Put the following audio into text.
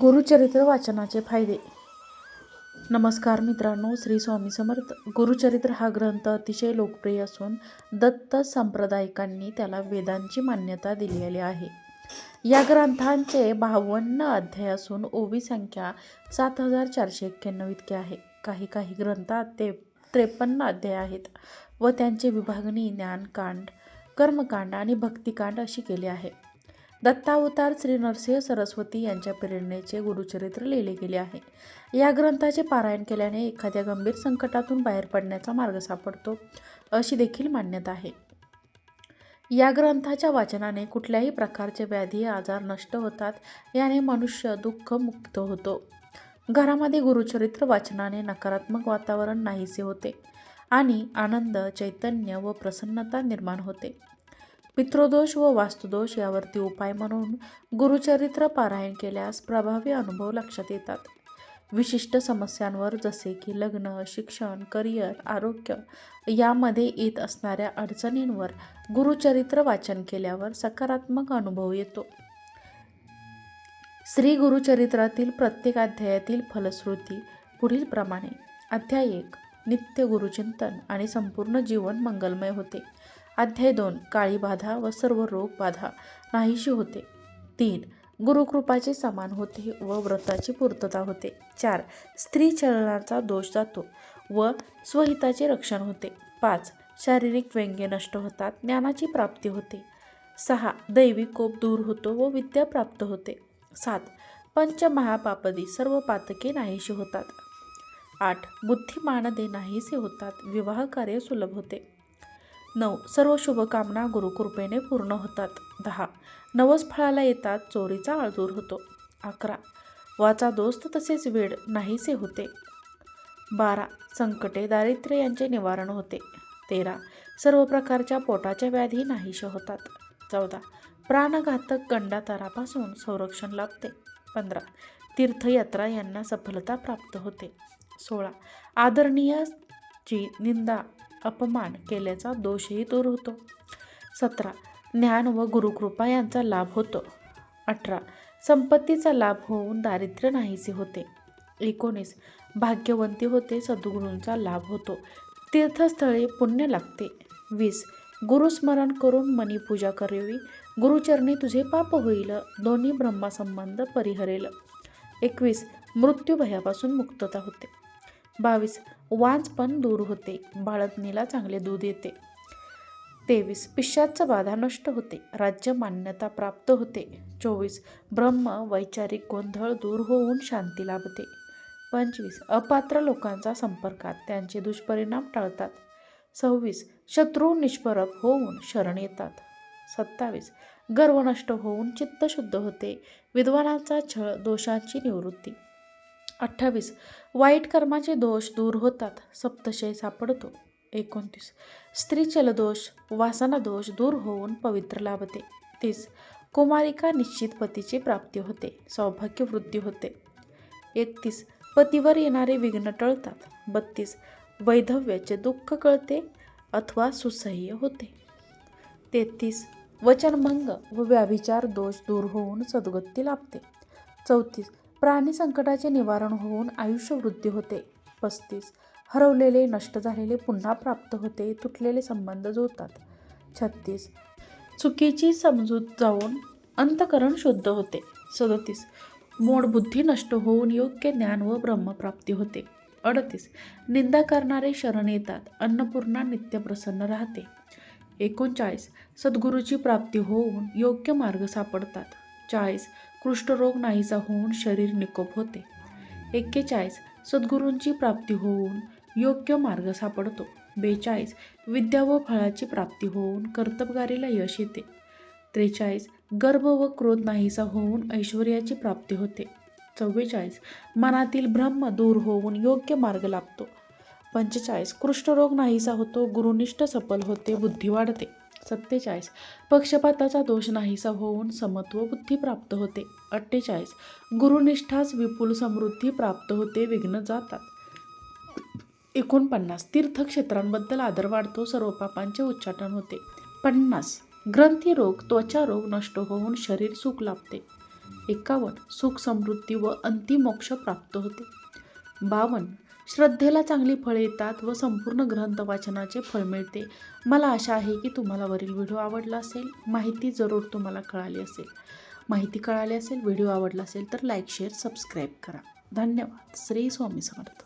गुरुचरित्र वाचनाचे फायदे. नमस्कार मित्रांनो श्री स्वामी समर्थ. गुरुचरित्र हा ग्रंथ अतिशय लोकप्रिय असून दत्त संप्रदायिकांनी त्याला वेदांची मान्यता दिलेली आहे. या ग्रंथांचे बावन्न अध्याय असून ओवी संख्या सात हजार चारशे एक्क्याण्णव इतकी आहे. काही काही ग्रंथात ते त्रेपन्न अध्याय आहेत व त्यांची विभागणी ज्ञानकांड कर्मकांड आणि भक्तिकांड अशी केली आहे. दत्तावतार श्री नरसिंह सरस्वती यांच्या प्रेरणेचे गुरुचरित्र लिहिले गेले आहे. या ग्रंथाचे पारायण केल्याने एखाद्या गंभीर संकटातून बाहेर पडण्याचा मार्ग सापडतो अशी देखील मान्यता आहे. या ग्रंथाच्या वाचनाने कुठल्याही प्रकारचे व्याधी आजार नष्ट होतात याने मनुष्य दुःखमुक्त होतो. घरामध्ये गुरुचरित्र वाचनाने नकारात्मक वातावरण नाहीसे होते आणि आनंद चैतन्य व प्रसन्नता निर्माण होते. पितृदोष व वास्तुदोष यावरती उपाय म्हणून गुरुचरित्र पारायण केल्यास प्रभावी अनुभव लक्षात येतात. विशिष्ट समस्यांवर जसे की लग्न शिक्षण करिअर आरोग्य यामध्ये येत असणाऱ्या अडचणींवर गुरुचरित्र वाचन केल्यावर सकारात्मक अनुभव येतो. श्री गुरुचरित्रातील प्रत्येक अध्यायातील फलश्रुती पुढील प्रमाणे. अध्याय एक नित्य गुरुचिंतन आणि संपूर्ण जीवन मंगलमय होते. अध्याय दोन काळी बाधा व सर्व रोग बाधा नाहीशी होते. तीन गुरुकृपाचे समान होते व व्रताची पूर्तता होते. चार स्त्री चलनाचा दोष जातो व स्वहिताचे रक्षण होते. पाच शारीरिक व्यंग्य नष्ट होतात ज्ञानाची प्राप्ती होते. सहा दैवी कोप दूर होतो व विद्या प्राप्त होते. सात पंचमहापापदी सर्व पातके नाहीशी होतात. आठ बुद्धिमानदे नाहीसे होतात विवाह कार्य सुलभ होते. नऊ. सर्व शुभकामना गुरुकृपेने पूर्ण होतात. दहा. नवस फळाला येतात चोरीचा आळदूर होतो. अकरा. वाचा दोस्त तसेच वेळ नाहीसे होते. बारा. संकटे दारिद्र्य यांचे निवारण होते. तेरा. सर्व प्रकारच्या पोटाच्या व्याधी नाहीशा होतात. चौदा. प्राणघातक गंडातारापासून संरक्षण लाभते. पंधरा. तीर्थयात्रा यांना सफलता प्राप्त होते. सोळा. आदरणीयाची निंदा अपमान केल्याचा दोषही दूर होतो. सतरा. ज्ञान व गुरुकृपा यांचा लाभ होतो. अठरा. संपत्तीचा लाभ होऊन दारिद्र्य नाहीसे होते. एकोणीस. भाग्यवंती होते सद्गुरूंचा लाभ होतो. तीर्थस्थळे पुण्य लागते. वीस. गुरुस्मरण करून मनीपूजा करावी. गुरुचरणी तुझे पाप होईल दोन्ही ब्रह्मासंबंध परिहरेल. एकवीस. मृत्यू भयापासून मुक्तता होते. बावीस. वांजपण दूर होते. बाळतनीला चांगले दूध येते. तेवीस. पिशाचं बाधा नष्ट होते. राज्य मान्यता प्राप्त होते. चोवीस. ब्रह्म वैचारिक गोंधळ दूर होऊन शांती लाभते. पंचवीस. अपात्र लोकांचा संपर्कात. त्यांचे दुष्परिणाम टाळतात. सव्वीस. शत्रू निष्परक होऊन शरण येतात. सत्तावीस. गर्व नष्ट होऊन चित्त शुद्ध होते. विद्वानाचा छळ दोषांची निवृत्ती. अठ्ठावीस. वाईट कर्माचे दोष दूर होतात सप्तशय सापडतो. एकोणतीस. स्त्री चलदोष वासना दोष दूर होऊन पवित्र लाभते. तीस. कुमारिका निश्चित पतीची प्राप्ती होते सौभाग्य वृद्धी होते. एकतीस. पतीवर येणारे विघ्न टळतात. बत्तीस. वैधव्याचे दुःख कळते अथवा सुसह्य होते. तेहतीस. वचनभंग व व्याभिचार दोष दूर होऊन सद्गती लाभते. चौतीस. प्राणी संकटाचे निवारण होऊन आयुष्य वृद्धी होते. पस्तीस. हरवलेले नष्ट झालेले पुन्हा प्राप्त होते तुटलेले संबंध जुळतात. छत्तीस. चुकीची समजूत जाऊन अंतकरण शुद्ध होते. सदतीस. मोड बुद्धी नष्ट होऊन योग्य ज्ञान व ब्रह्मप्राप्ती होते. अडतीस. निंदा करणारे शरण येतात अन्नपूर्णा नित्य प्रसन्न राहते. एकोणचाळीस. सद्गुरूची प्राप्ती होऊन योग्य मार्ग सापडतात. चाळीस कुष्ठरोग नाहीसा होऊन शरीर निकोप होते. एक्केचाळीस सद्गुरूंची प्राप्ती होऊन योग्य मार्ग सापडतो. बेचाळीस विद्या व फळाची प्राप्ती होऊन कर्तबगारीला यश येते. त्रेचाळीस गर्भ व क्रोध नाहीसा होऊन ऐश्वर्याची प्राप्ती होते. चव्वेचाळीस मनातील ब्रह्म दूर होऊन योग्य मार्ग लाभतो. पंचेचाळीस कुष्ठरोग नाहीसा होतो गुरुनिष्ठ सफल होते बुद्धी वाढते. सत्तेचाळीस. पक्षपाताचा दोष नाहीसा होऊन समत्व बुद्धी प्राप्त होते. अठ्ठेचाळीस. गुरुनिष्ठाच विपुल समृद्धी प्राप्त होते विघ्न जातात. एकोणपन्नास. तीर्थक्षेत्रांबद्दल आदर वाढतो सर्व पापांचे उच्चाटन होते. पन्नास. ग्रंथी रोग त्वचा रोग नष्ट होऊन शरीर सुख लाभते. एकावन्न. सुख समृद्धी व अंतिमोक्ष प्राप्त होते. बावन्न. श्रद्धेला चांगली फळे येतात व संपूर्ण ग्रंथ वाचनाचे फळ मिळते. मला आशा आहे की तुम्हाला वरील व्हिडिओ आवडला असेल. माहिती जरूर तुम्हाला कळाली असेल. माहिती कळाली असेल व्हिडिओ आवडला असेल तर लाईक शेअर सबस्क्राईब करा. धन्यवाद. श्री स्वामी समर्थ.